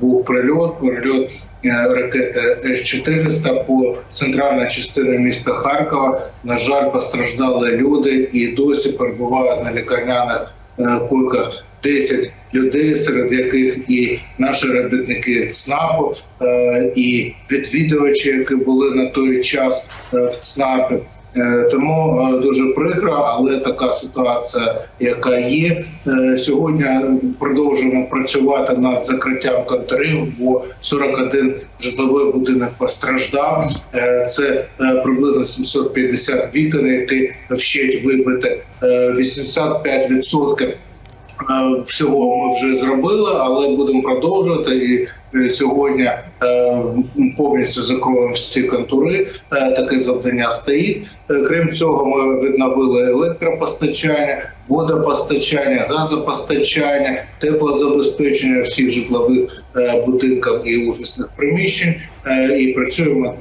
був прильот, прильот е, ракети С-400 по центральній частині міста Харкова. На жаль, постраждали люди і досі перебувають на лікарняних е, койках 10 людей, серед яких і наші робітники ЦНАПу, е, і відвідувачі, які були на той час е, в ЦНАПі. Е, Тому е, дуже прикро, але така ситуація, яка є Е, сьогодні. Продовжуємо працювати над закриттям конторів, бо 41 житловий будинок постраждав. Це приблизно 750 вікон, які вщеть вибити. Е, 85% Е, всього ми вже зробили, але будемо продовжувати. І е, сьогодні е, повністю закроємо всі контури. Е, Таке завдання стоїть. Е, Крім цього, ми відновили електропостачання, водопостачання, газопостачання, теплозабезпечення всіх житлових е, будинків і офісних приміщень. Е, І працюємо